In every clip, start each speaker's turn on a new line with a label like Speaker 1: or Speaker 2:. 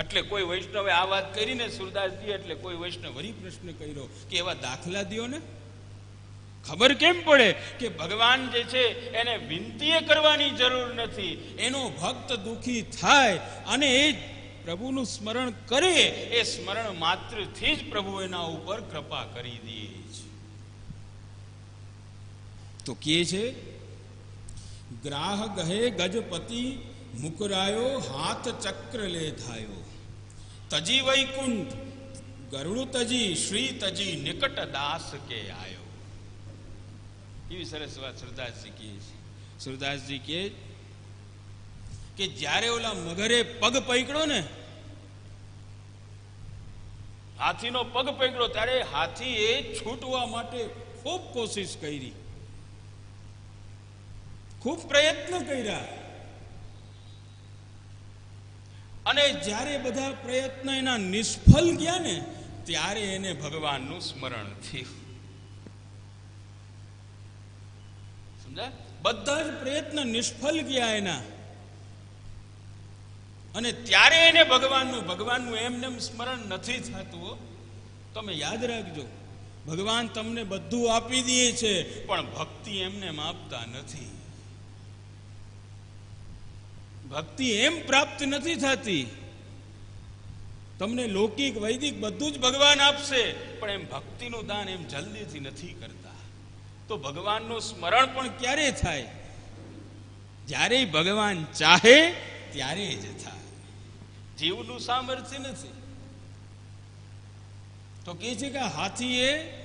Speaker 1: એટલે કોઈ વૈષ્ણવે આ વાત કરીને સુરદાસજી એટલે કોઈ વૈષ્ણવ વરી પ્રશ્ન કર્યો કે એવા દાખલા દો ને? ખબર કેમ પડે કે ભગવાન જે છે એને વિનંતી કરવાની જરૂર નથી. એનો ભક્ત દુખી થાય અને એ પ્રભુનું સ્મરણ કરે, એ સ્મરણ માત્રથી જ પ્રભુ એના ઉપર કૃપા કરી દે છે. તો કે છે, ગ્રાહ ગહે ગજપતિ મુકરાયો હાથ ચક્ર લે થાયો તજી વૈકુંઠ, ગરુડ તજી, શ્રી તજી, નિકટ દાસ કે આયો. એવી સરસ વાત સુરદાસજી કહે છે. સુરદાસજી કહે કે જ્યારે ઓલા મગરે પગ પકડ્યો ને, હાથીનો પગ પકડ્યો ત્યારે હાથી એ છૂટવા માટે ખૂબ કોશિશ કરી. ખૂબ પ્રયત્ન કર્યા. અને જ્યારે બધા પ્રયત્ન એના નિષ્ફળ ગયા ને, ત્યારે એને ભગવાનનું સ્મરણ થયું. બધા જ પ્રયત્ન નિષ્ફળ ગયા એના. અને ત્યારે એને ભગવાનનું ભગવાનનું એમને એમ સ્મરણ નથી થતું તમે યાદ રાખજો, ભગવાન તમને બધું આપી દે છે, પણ ભક્તિ એમને માપતા નથી. ભક્તિ એમ પ્રાપ્ત નથી થતી. તમને લૌકિક, વૈદિક બધું જ ભગવાન આપશે, પણ એમ ભક્તિનું દાન એમ જલ્દીથી નથી કરતા. તો ભગવાનનું સ્મરણ પણ ક્યારે થાય? જ્યારે ભગવાન ચાહે, ત્યારે જ થાય. જીવનું સામર્થ્ય નથી. તો કે છે કે હાથીએ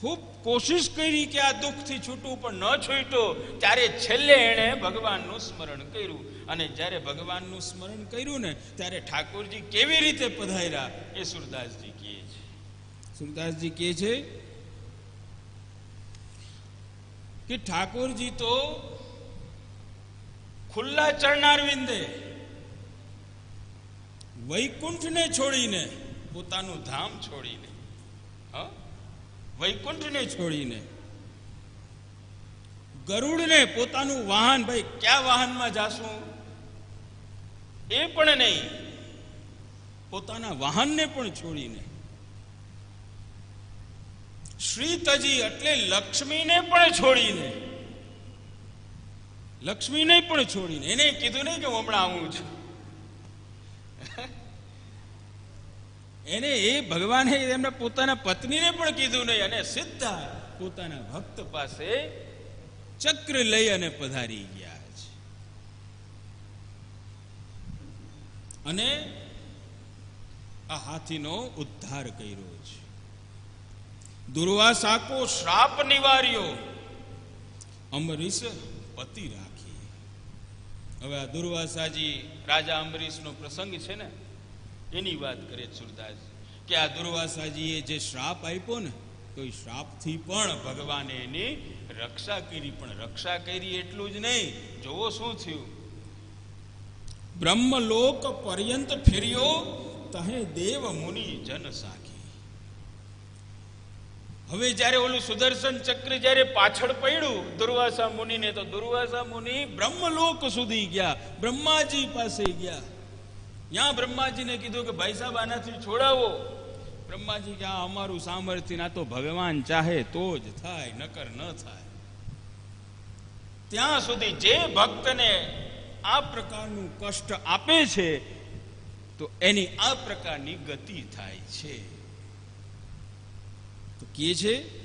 Speaker 1: ખૂબ કોશિશ કરી કે આ દુઃખથી છૂટું પણ ન છૂટ્યો, ત્યારે છેલ્લે એણે ભગવાનનું સ્મરણ કર્યું. અને જ્યારે ભગવાનનું સ્મરણ કર્યું ને, ત્યારે ઠાકોરજી કેવી રીતે પધાર્યા? એ સુરદાસજી કહે છે. સુરદાસજી કહે છે કે ઠાકોરજી તો ખુલ્લા ચરણાર વિંદે વૈકુંઠને છોડીને પોતાનું ધામ છોડીને વૈકુંઠને છોડીને. ગરુડને પોતાનું વાહન, ભાઈ, ક્યાં વાહનમાં જાશું? એ પણ નહીં. પોતાના વાહનને પણ છોડીને. શ્રી તજી એટલે લક્ષ્મીને પણ છોડીને. લક્ષ્મીને પણ છોડીને. એને કીધું નહીં કે હમણાં આવું છું. એને એ ભગવાને એમના પોતાના પત્નીને પણ કીધું નહીં અને સીધા પોતાના ભક્ત પાસે ચક્ર લઈ અને પધારી ગયા છે. અને આ હાથીનો ઉદ્ધાર કર્યો છે. દુર્વાસાકો શ્રાપ નિવાર્યો. અમરીશ પતિ રાખી. હવે આ દુર્વાસાજી રાજા અમરીશનો પ્રસંગ છે ને? એની વાત કરે સુરદાસ, કે આ દુર્વાસાજીએ જે શ્રાપ આપ્યો ને, તો એ શ્રાપથી પણ ભગવાને એની રક્ષા કરી, પણ રક્ષા કરી એટલું જ નહીં. જોવો શું થયું? બ્રહ્મલોક પર્યંત ફેર્યો, તહે દેવ મુનિ જન સાખી. હવે જ્યારે ઓલું સુદર્શન ચક્ર જ્યારે પાછળ પડ્યું, દુર્વાસા મુનિને, તો દુર્વાસા મુનિ બ્રહ્મલોક સુધી ગયા, બ્રહ્માજી પાસે ગયા. ત્યાં બ્રહ્માજીને કીધું કે ભાઈ સાહેબ, આનાથી છોડાવો. બ્રહ્માજી કે, આ અમારું સામર્થ્ય ના તો ભગવાન ચાહે તો જ થાય, નકર ન થાય. ત્યાં સુધી જે ભક્તને આ પ્રકારનું કષ્ટ આપે છે, તો એની આ પ્રકારની ગતિ થાય છે. તો કે છે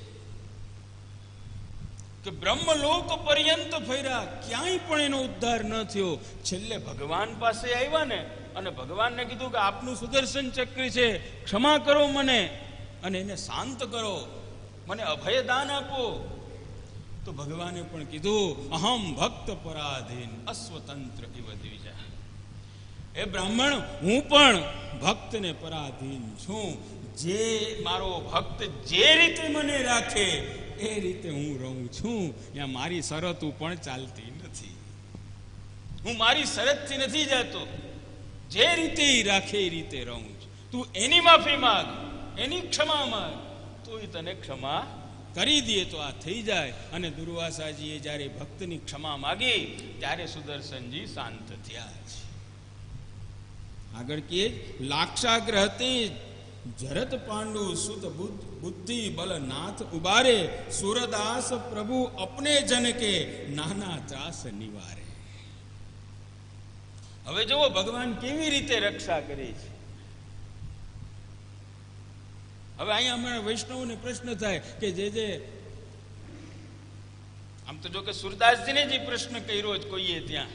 Speaker 1: કે બ્રહ્મલોક પર્યંત ફર્યા, ક્યાંય પણ એનો ઉદ્ધાર ન થયો. છેલ્લે ભગવાન પાસે આવ્યા ને અને ભગવાનને કીધું કે આપનું સુદર્શન ચક્ર છે, ક્ષમા કરો મને અને એને શાંત કરો, મને અભય દાન આપો. તો ભગવાને પણ કીધું, અહમ ભક્ત પરાધીન, અસ્વતંત્ર ઇવ દ્વિજા. એ બ્રાહ્મણ, હું પણ ભક્તને પરાધીન છું. જે મારો ભક્ત જે રીતે મને રાખે, એ રીતે હું રહું છું. ત્યાં મારી શરતું પણ ચાલતી નથી. હું મારી શરતથી નથી જતો. જે રીતે રાખે એ રીતે રહું છું. તું એની માફી માંગ, એની ક્ષમા માંગ, તો એ તને ક્ષમા કરી દે તો આ થઈ જાય. અને દુર્વાસાજીએ જ્યારે ભક્તની ક્ષમા માગી, ત્યારે સુદર્શનજી શાંત થયા છે. આગળ કે લાક્ષાગ્રહતે જરત પાંડુ સુત બુદ્ધ બલ નાથ ઉબારે, સુરદાસ પ્રભુ અપને જન કે નાના ત્રાસ નિવારે. હવે જુઓ, ભગવાન કેવી રીતે રક્ષા કરે છે? હવે અહીંયા અમારા વૈષ્ણવને પ્રશ્ન થાય કે જે જે આમ તો જો કે સુરદાસજીને જ પ્રશ્ન કર્યો જ કોઈએ ત્યાં.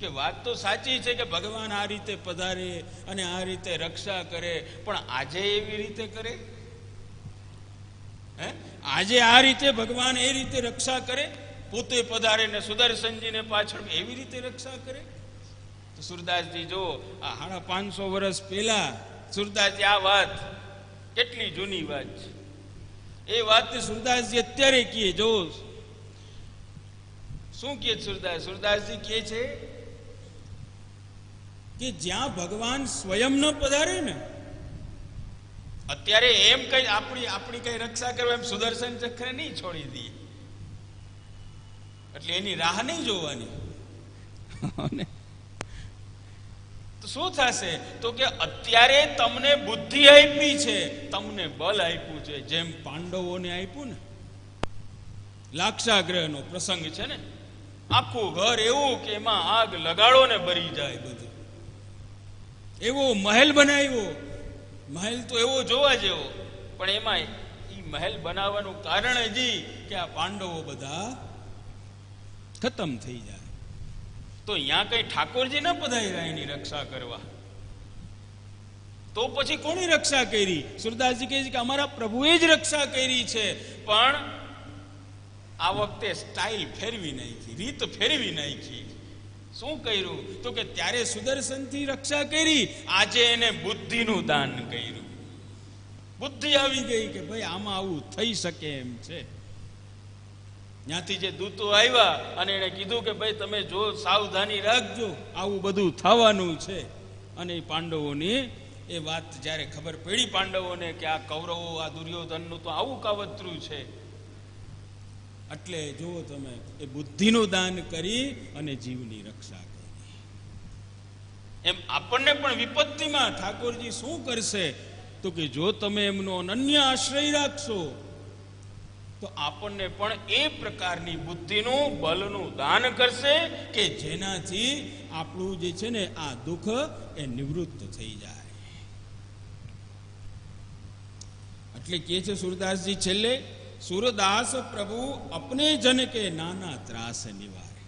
Speaker 1: કે વાત તો સાચી છે કે ભગવાન આ રીતે પધારે અને આ રીતે રક્ષા કરે, પણ આજે એવી રીતે કરે? હે? આજે આ રીતે ભગવાન એ રીતે રક્ષા કરે? પોતે પધારે ને સુદર્શનજીને પાછળ એવી રીતે રક્ષા કરે? સુરદાસજી જો આ સાડા પાંચસો વર્ષ પહેલા સુરદાસજી આ વાત કેટલી જૂની વાત છે. એ વાત સુરદાસજી અત્યારે કહે જો શું કહે સુરદાસ? સુરદાસજી કહે છે કે જ્યાં ભગવાન સ્વયં ન પધારે ને, અત્યારે એમ કઈ આપણી આપણી કઈ રક્ષા કરવા એમ સુદર્શન ચક્ર નહીં છોડી દઈએ એટલે એની રાહ નહીં જોવાની. શું થશે? તો કે અત્યારે તમને બુદ્ધિ આપી છે. તમને બલ આપ્યું છે. જેમ પાંડવોને આપ્યું ને, લાક્ષાગ્રહનો પ્રસંગ છે ને, આખું ઘર એવું કે એમાં આગ લગાડો ને બરી જાય બધું. એવો મહેલ બનાવ્યો. મહેલ તો એવો જોવા જેવો. પણ એમાં એ મહેલ બનાવવાનું કારણ હજી કે આ પાંડવો બધા ખતમ થઈ જાય. તો અહીંયા કઈ ઠાકોરજી ન પધાર્યા એની રક્ષા કરવા? તો પછી કોની રક્ષા કરી? સુરદાસજી કહે છે કે અમારા પ્રભુએ જ રક્ષા કરી છે. પણ આ વખતે સ્ટાઇલ ફેરવી નાખી, રીત ફેરવી નાખી. શું કર્યું? તો કે ત્યારે સુદર્શનથી રક્ષા કરી, આજે એને બુદ્ધિનું દાન કર્યું. બુદ્ધિ આવી ગઈ કે ભાઈ આમાં આવું થઈ શકે એમ છે. ત્યાંથી જે દૂતો આવ્યા અને એને કીધું કે ભાઈ તમે જો સાવધાની રાખજો, આવું બધું થવાનું છે. અને એ પાંડવોની એ વાત જ્યારે ખબર પડી પાંડવોને કે આ કૌરવો, આ દુર્યોધનનું તો આવું કાવતરું છે. એટલે જુઓ તમે, એ બુદ્ધિનું દાન કરી અને જીવની રક્ષા કરી. એમ આપણને પણ વિપત્તિમાં ઠાકોરજી શું કરશે? તો કે જો તમે એમનો અનન્ય આશ્રય રાખશો તો આપણને પણ એ પ્રકારની બુદ્ધિનું, બલનું દાન કરશે કે જેનાથી આપણું જે છે ને આ દુઃખ એ નિવૃત્ત થઈ જાય. એટલે કે છે સુરદાસજી, છેલ્લે, સુરદાસ પ્રભુ અપને જન કે નાના ત્રાસ નિવારે.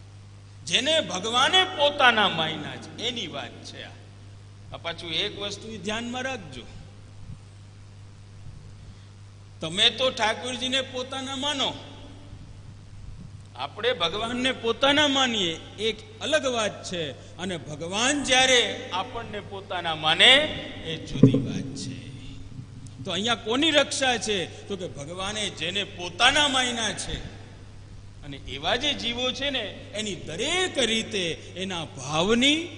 Speaker 1: જેને ભગવાને પોતાના માયના છે એની વાત છે આ પાછું એક વસ્તુ ધ્યાનમાં રાખજો. તમે તો ઠાકોરજીને પોતાના માનો. આપણે ભગવાનને પોતાના માનીએ, એક અલગ વાત છે. અને ભગવાન જ્યારે આપણને પોતાના માને, એ જુદી વાત છે. તો અહીંયા કોની રક્ષા છે? તો કે ભગવાને જેને પોતાના માયના છે, અને એવા જે જીવો છે ને, એની દરેક રીતે એના ભાવની,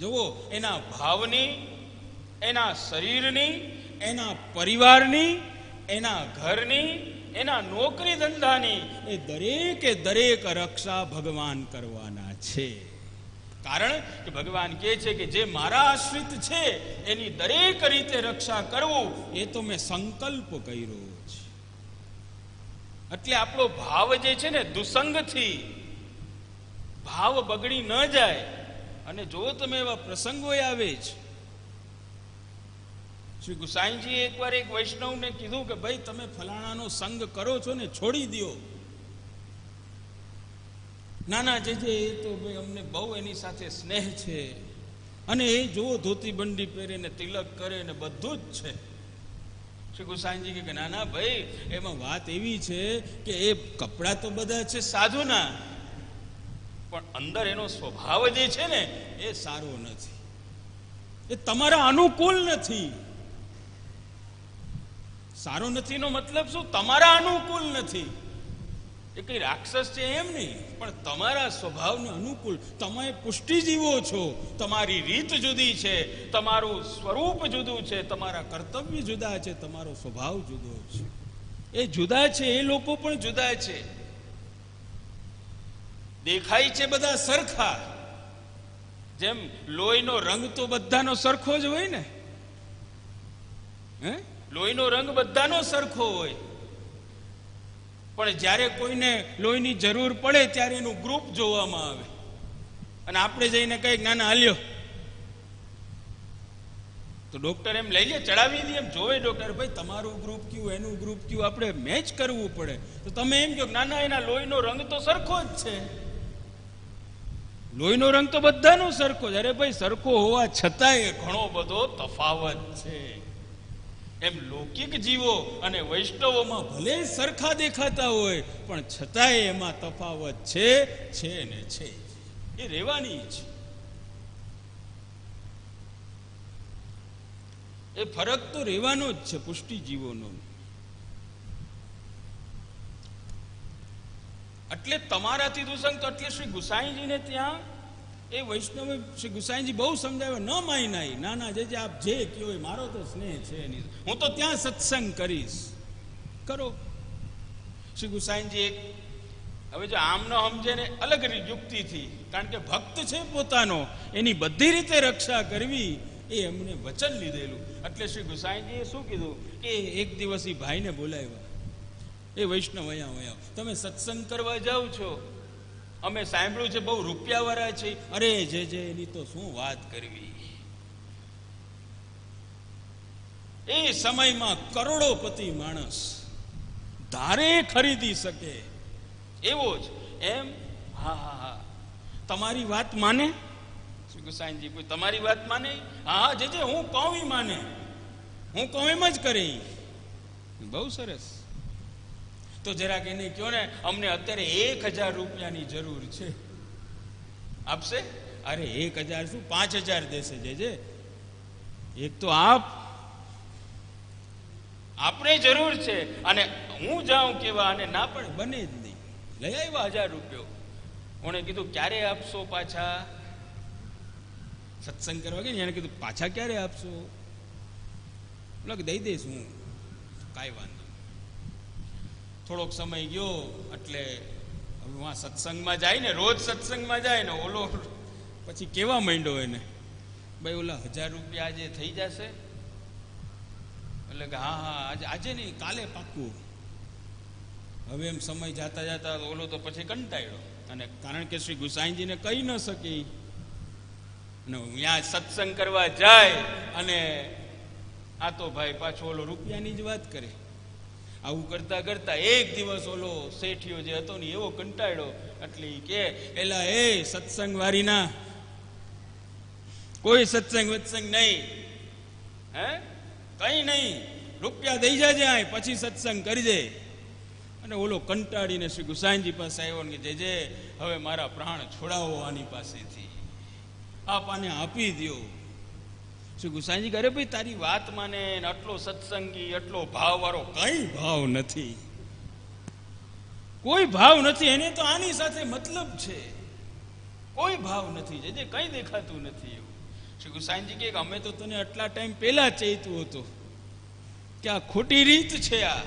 Speaker 1: જુઓ, એના ભાવની, એના શરીરની એના પરિવારની, એના ઘરની, એના નોકરી ધંધાની એ દરેકે દરેક રક્ષા ભગવાન કરવાના છે. કારણ કે ભગવાન કહે છે કે જે મારા આશ્રિત છે, એની દરેક રીતે રક્ષા કરવું, એ તો મેં સંકલ્પ કર્યો છે. એટલે આપણો ભાવ જે છે ને દુસંગથી, ભાવ બગડી ન જાય. અને જો તમે એવા પ્રસંગો આવે છે શ્રી ગુસાઈજી એકવાર એક વૈષ્ણવને કીધું કે ભાઈ, તમે ફલાણાનો સંગ કરો છો ને છોડી દો નાના જે છે એ તો ભાઈ અમને બહુ એની સાથે સ્નેહ છે. અને એ જો ધોતી બંડી પહેરે ને તિલક કરે ને બધું જ છે. શ્રી ગુસાઈજી કે નાના ભાઈ, એમાં વાત એવી છે કે એ કપડાં તો બધા છે સાધુના, પણ અંદર એનો સ્વભાવ જે છે ને, એ સારો નથી. એ તમારા અનુકૂળ નથી. સારો નથીનો મતલબ શું? તમારા અનુકૂળ નથી. એ કઈ રાક્ષસ છે એમ નહીં, પણ તમારા સ્વભાવને અનુકૂળ. તમે પુષ્ટિજીવો છો. તમારી રીત જુદી છે. તમારું સ્વરૂપ જુદું છે. તમારા કર્તવ્ય જુદા છે. તમારો સ્વભાવ જુદો છે. એ જુદા છે, એ લોકો પણ જુદા છે. દેખાય છે બધા સરખા. જેમ લોહીનો રંગ તો બધાનો સરખો જ હોય ને? હે? લોહીનો રંગ બધાનો સરખો હોય. પણ જ્યારે કોઈને લોહીની જરૂર પડે ત્યારે એનું ગ્રુપ જોવામાં આવે. અને આપણે જઈને કંઈક નાના, હાલ્યો. તો ડોક્ટર એમ, લઈ લે, ચડાવી દે. એમ જોવે ડોક્ટર, ભાઈ, તમારું ગ્રુપ કયું, એનું ગ્રુપ કયું? આપણે મેચ કરવું પડે. તો તમે એમ કહો નાના, એના લોહીનો રંગ તો સરખો જ છે. લોહીનો રંગ તો બધાનો સરખો જ અરે ભાઈ, સરખો હોવા છતાંય ઘણો બધો તફાવત છે. એમ લૌકિક જીવો અને વૈષ્ણવોમાં ભલે સરખા દેખાતા હોય, પણ છતાંય એમાં તફાવત છે છે ને છે. એ રહેવાની છે એ ફરક તો રહેવાનો જ છે પુષ્ટિ જીવોનો એટલે તમારાથી દુસંગ તો એટલે શ્રી ગુસાઈજીને ત્યાં એ વૈષ્ણવ શ્રી ગુસાઈજી બહુ સમજાવે, ન માય ના ના, જે આપ જે કયો મારો તો સ્નેહ છે નહીં હું તો ત્યાં સત્સંગ કરીશ. કરો. શ્રી ગુસાઈજી એક, હવે જો આમ ન સમજે ને અલગ યુક્તિથી, કારણ કે ભક્ત છે પોતાનો, એની બધી રીતે રક્ષા કરવી એ એમને વચન લીધેલું. એટલે શ્રી ગુસાઈજીએ શું કીધું? કે એક દિવસ એ ભાઈને બોલાવ્યા. એ વૈષ્ણવ, અહીંયા અહીંયા, તમે સત્સંગ કરવા જાઓ છો. અમે સાંભળ્યું છે, બહુ રૂપિયાવાળા છે. અરે, જે જે, એની તો શું વાત કરવી? એ સમયમાં કરોડોપતિ માણસ ધારે ખરીદી શકે. એવો જ. એમ? હા હા હા. તમારી વાત માને? શ્રી ગુસાઈનજી, કોઈ તમારી વાત માને? હા જે જે, હું કહું માને. હું કહું એમ જ કરી બહુ સરસ. તો જરાક એને કહો ને, અમને અત્યારે એક હજાર રૂપિયાની જરૂર છે. આપશે? અરે, એક હજાર શું? પાંચ હજાર દેશે જે જે એક તો આપ. આપણે જરૂર છે. અને હું જાઉં કેવા અને ના પણ બને જ નહીં. લઈ આવ્યા હજાર રૂપિયો. ઓણે કીધું, ક્યારે આપશો પાછા? સત્સંગ કરવા ગઈ ને, એને કીધું, પાછા ક્યારે આપશો? લગ દઈ દઈશ હું. કાંઈ વાંધો. થોડોક સમય ગયો એટલે હવે વાં સત્સંગમાં જાય ને, રોજ સત્સંગમાં જાય ને, ઓલો પછી કેવા માંડ્યો એને? ભાઈ ઓલા હજાર રૂપિયા આજે થઈ જશે. એટલે કે હા હા, આજે આજે નહીં, કાલે પાક્કું. હવે એમ સમય જાતા જાતા ઓલો તો પછી કંટાળ્યો. અને કારણ કે શ્રી ગુસાઈજીને કહી ન શકી. અને ત્યાં સત્સંગ કરવા જાય અને આ તો ભાઈ પાછો ઓલો રૂપિયાની જ વાત કરે. આવું કરતા કરતા એક દિવસ ઓલો શેઠિયો જે હતો ને એવો કંટાળ્યો. એટલે કે, એલા, એ સત્સંગ વારીના, કોઈ સત્સંગ વત્સંગ નહીં. હે? કઈ નહીં. રૂપિયા દઈ જાજે આય, પછી સત્સંગ કરજે અને ઓલો કંટાળીને શ્રી ગુસાઈનજી પાસે આવ્યો ને કે જે હવે મારા પ્રાણ છોડાવો આની પાસેથી. આપ આને આપી દ્યો. શ્રી ગુસાઈજી અરે ભાઈ, તારી વાત માને આટલો સત્સંગી, આટલો ભાવ વાળો કઈ ભાવ નથી. કોઈ ભાવ નથી, એને તો આની સાથે મતલબ છે. કોઈ ભાવ નથી, જે જે કઈ દેખાતું નથી એવું. શ્રી ગુસાઈજી કે, અમે તો તને આટલા ટાઈમ પહેલા ચેતું હતો. કે આ ખોટી રીત છે આ.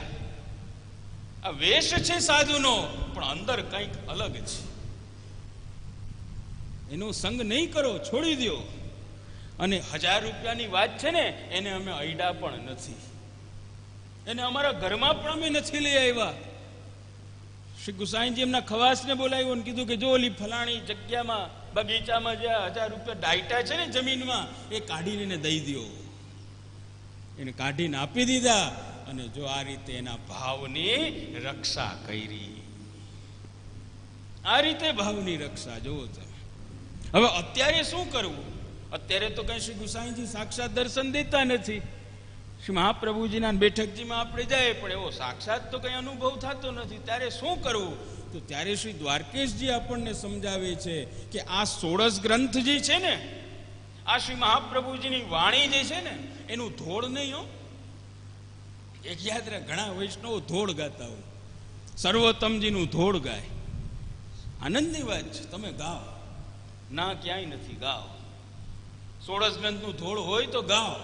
Speaker 1: આ વેશ છે સાધુનો, પણ અંદર કંઈક અલગ છે. એનો સંગ નહીં કરો, છોડી દ્યો. અને હજાર રૂપિયાની વાત છે ને, એને અમે અયડા પણ નથી. એને અમારા ઘરમાં પણ અમે નથી લઈ આવ્યા. શ્રી ગુસાઈજી એમના ખવાસને બોલાવ્યો ને કીધું કે જો ઓલી ફલાણી જગ્યામાં, બગીચામાં જે હજાર રૂપિયા ડાયટા છે ને જમીનમાં, એ કાઢીને એને દઈ દ્યો. એને કાઢીને આપી દીધા અને જો આ રીતે એના ભાવની રક્ષા કરી. આ રીતે ભાવની રક્ષા જોવો તમે. હવે અત્યારે શું કરવું? અત્યારે તો કઈ શ્રી ગુસાઈજી સાક્ષાત દર્શન દેતા નથી. શ્રી મહાપ્રભુજીના બેઠકજીમાં આપણે જાય, પણ એવો સાક્ષાત તો કઈ અનુભવ થતો નથી. ત્યારે શું કરવું? તો ત્યારે શ્રી દ્વારકેશજી આપણને સમજાવે છે કે આ સોળસ ગ્રંથ જે છે ને, આ શ્રી મહાપ્રભુજીની વાણી જે છે ને, એનું ધોળ નહીં હો. એક યાદ રહે ઘણા વૈષ્ણવો ધોળ ગાતા હોય. સર્વોત્તમજીનું ધોળ ગાય. આનંદની વાત છે, તમે ગાઓ. ના, ક્યાંય નથી, ગાઓ. સોળસ ગ્રંથનું ધોળ હોય તો ગાઓ.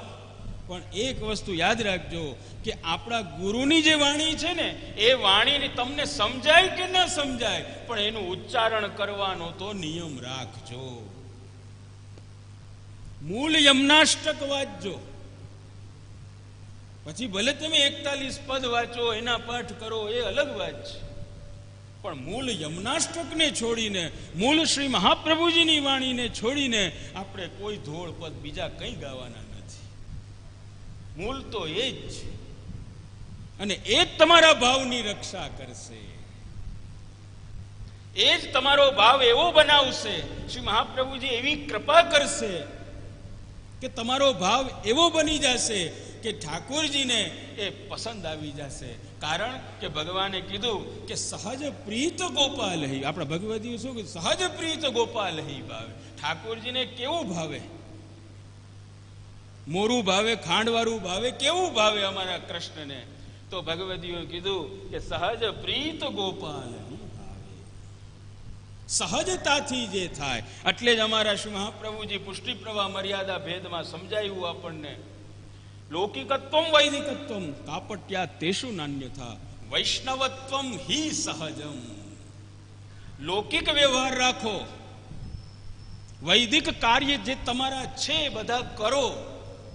Speaker 1: પણ એક વસ્તુ યાદ રાખજો કે આપણા ગુરુની જે વાણી છે ને, એ વાણીને તમને સમજાય કે ન સમજાય, પણ એનું ઉચ્ચારણ કરવાનો તો નિયમ રાખજો. મૂળ યમનાષ્ટક વાંચજો. પછી ભલે તમે એકતાલીસ પદ વાંચો, એના પાઠ કરો, એ અલગ વાત છે. પણ મૂળ યમનાષ્ટકને છોડીને, મૂળ શ્રી મહાપ્રભુજીની વાણીને છોડીને આપણે કોઈ ધોળ પદ બીજા કંઈ ગાવાના નથી. મૂળ તો એ જ છે. અને એ જ તમારા ભાવની રક્ષા કરશે. એ જ તમારો ભાવ એવો બનાવશે, શ્રી મહાપ્રભુજી એવી કૃપા કરશે કે તમારો ભાવ એવો બની જશે કે ઠાકોરજીને એ પસંદ આવી જશે. કારણ કે ભગવાને કીધું કે સહજ પ્રીત ગોપાલ હી. આપણા ભગવદીઓ શું કીધું સહજ પ્રીત ગોપાલ હી ભાવે. ઠાકોરજીને કેવું ભાવે? મોરું ભાવે ખાંડવાળું ભાવે, કેવું ભાવે અમારા કૃષ્ણને? તો ભગવદીઓ કીધું કે સહજ પ્રીત ગોપાલ સહજતાથી જે થાય. એટલે જ અમારા મહાપ્રભુજી પુષ્ટિ પ્રવાહ મર્યાદા ભેદમાં સમજાયું આપણને. લૌકિકત્વમ વૈદિકત્વમ કાપટ્યા તેશુ નાન્યથા વૈષ્ણવત્વમ હિ સહજમ લૌકિક વ્યવહાર રાખો વૈદિક કાર્ય જે તમારા છે, બધા કરો,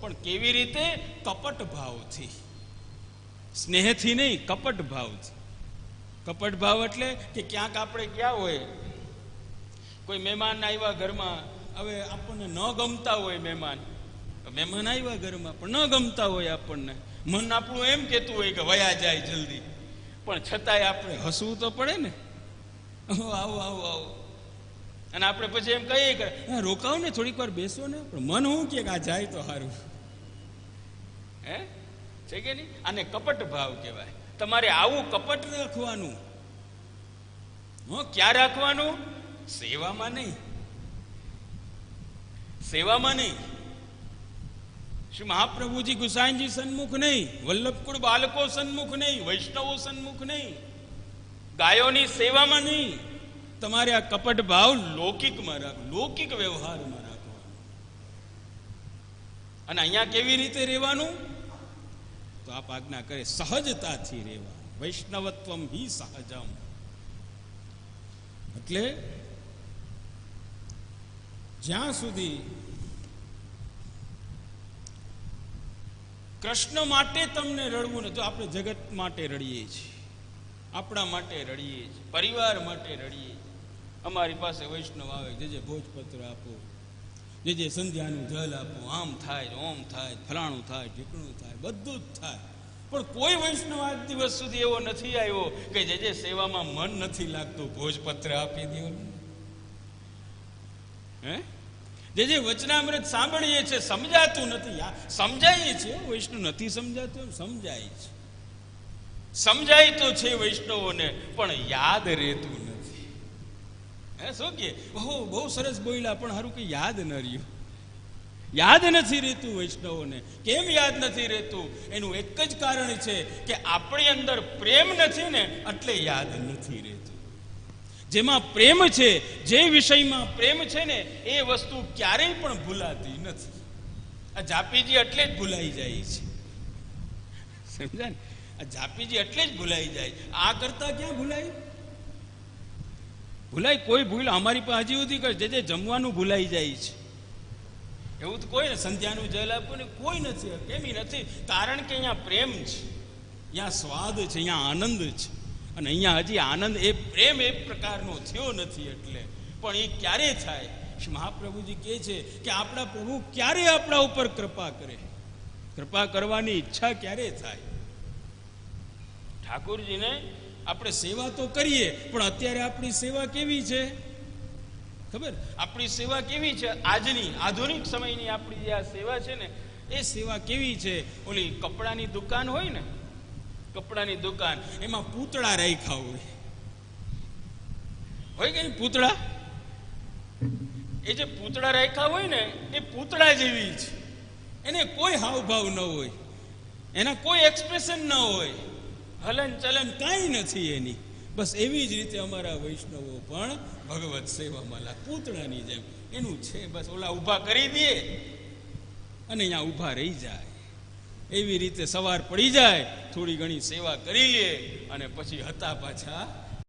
Speaker 1: પણ કેવી રીતે? કપટ ભાવથી સ્નેહથી નહીં કપટ ભાવથી કપટ ભાવ એટલે કે ક્યાંક આપણે ક્યાં હોય, કોઈ મહેમાન આવ્યા ઘરમાં, હવે આપણને ન ગમતા હોય મહેમાન. મહેમાન આવ્યા ઘરમાં, પણ ન ગમતા હોય આપણને. મન આપણું એમ કહેતું હોય કે વયા જાય જલ્દી. પણ છતાંય આપણે હસવું તો પડે ને. આવો આવો આવો. અને આપણે પછી એમ કહીએ કે રોકાવો ને થોડીક વાર બેસો ને, પણ મન હું કે આ જાય તો સારું. હે? છે કે નહીં? આને કપટ ભાવ કહેવાય. તમારે આવું કપટ રાખવાનું. હું, ક્યાં રાખવાનું? સેવામાં નહીં. સેવામાં નહીં. શ્રી મહાપ્રભુજી ગુસાઈજી સન્મુખ નહીં, વલ્લભકુળ બાળકો સન્મુખ નહીં, વૈષ્ણવો સન્મુખ નહીં, ગાયોની સેવામાં નહીં. તમારે આ કપટ ભાવ લૌકિકમાં રાખ, લૌકિક વ્યવહારમાં રાખો. અને અહીંયા કેવી રીતે રહેવાનું? તો આપ આજ્ઞા કરે, સહજતાથી રહેવા વૈષ્ણવત્વમ હિ સહજમ. એટલે જ્યાં સુધી કૃષ્ણ માટે તમને રડવું ને તો આપણે જગત માટે રડીએ છીએ, આપણા માટે રડીએ છીએ, પરિવાર માટે રડીએ છીએ. અમારી પાસે વૈષ્ણવ આવે, જે જે ભોજપત્ર આપો, જે જે સંધ્યાનું જલ આપો, આમ થાય, ઓમ થાય, ફલાણું થાય, ઢીકણું થાય, બધું જ થાય. પણ કોઈ વૈષ્ણવ આજ દિવસ સુધી એવો નથી આવ્યો કે જે જે સેવામાં મન નથી લાગતું ભોજપત્ર આપી દો હે? જે જે વચનામૃત સાંભળીએ છે સમજાતું નથી. સમજાઈએ છે વૈષ્ણવ નથી સમજાતું સમજાય છે. સમજાય તો છે વૈષ્ણવોને, પણ યાદ રહેતું નથી. હે, શું કે? બહુ બહુ સરસ બોલ્યા, પણ સારું કે યાદ ન રહ્યું. યાદ નથી રહેતું વૈષ્ણવોને. કેમ યાદ નથી રહેતું? એનું એક જ કારણ છે કે આપણી અંદર પ્રેમ નથી ને, એટલે યાદ નથી રહેતું. જેમાં પ્રેમ છે, જે વિષયમાં પ્રેમ છે ને, એ વસ્તુ ક્યારેય પણ ભૂલાતી નથી. આ જાપીજી એટલે જ ભૂલાઈ જાય છે. સમજ્યા ને? આ જાપીજી એટલે જ ભૂલાઈ જાય. આ કરતા ક્યાં ભૂલાય? ભૂલાય કોઈ ભૂલ અમારી પાસે હજી સુધી જે જે જમવાનું ભૂલાઈ જાય છે. એવું તો કોઈ સંધ્યાનું જલ આપ્યું ને, કોઈ નથી, કેમ નથી. કારણ કે અહીંયા પ્રેમ છે, અહીંયા સ્વાદ છે, અહીંયા આનંદ છે. અને અહીંયા હજી આનંદ એ પ્રેમ એ પ્રકારનો થયો નથી એટલે. પણ એ ક્યારે થાય? મહાપ્રભુજી કહે છે કે આપણા પ્રભુ ક્યારે આપણા ઉપર કૃપા કરે? કૃપા કરવાની ઈચ્છા ક્યારે થાય? ઠાકોરજીને આપણે સેવા તો કરીએ, પણ અત્યારે આપણી સેવા કેવી છે? ખબર? આપણી સેવા કેવી છે? આજની આધુનિક સમયની આપણી જે આ સેવા છે ને, એ સેવા કેવી છે? ઓલી કપડાની દુકાન હોય ને કપડાની દુકાન, એમાં પૂતળા રાખ્યા હોય. હોય કે પૂતળા? એ જે પૂતળા રાખ્યા હોય ને, એ પૂતળા જેવી છે એને કોઈ હાવભાવ ન હોય. એના કોઈ એક્સપ્રેશન ન હોય. હલન ચલન કાંઈ નથી એની. બસ એવી જ રીતે અમારા વૈષ્ણવો પણ ભગવત સેવામાં લા, પૂતળાની જેમ. એનું છે બસ, ઓલા ઊભા કરી દે. અને અહીંયા ઊભા રહી જાય. એવી રીતે સવાર પડી જાય થોડી ઘણી સેવા કરી લે અને પછી હતા પાછા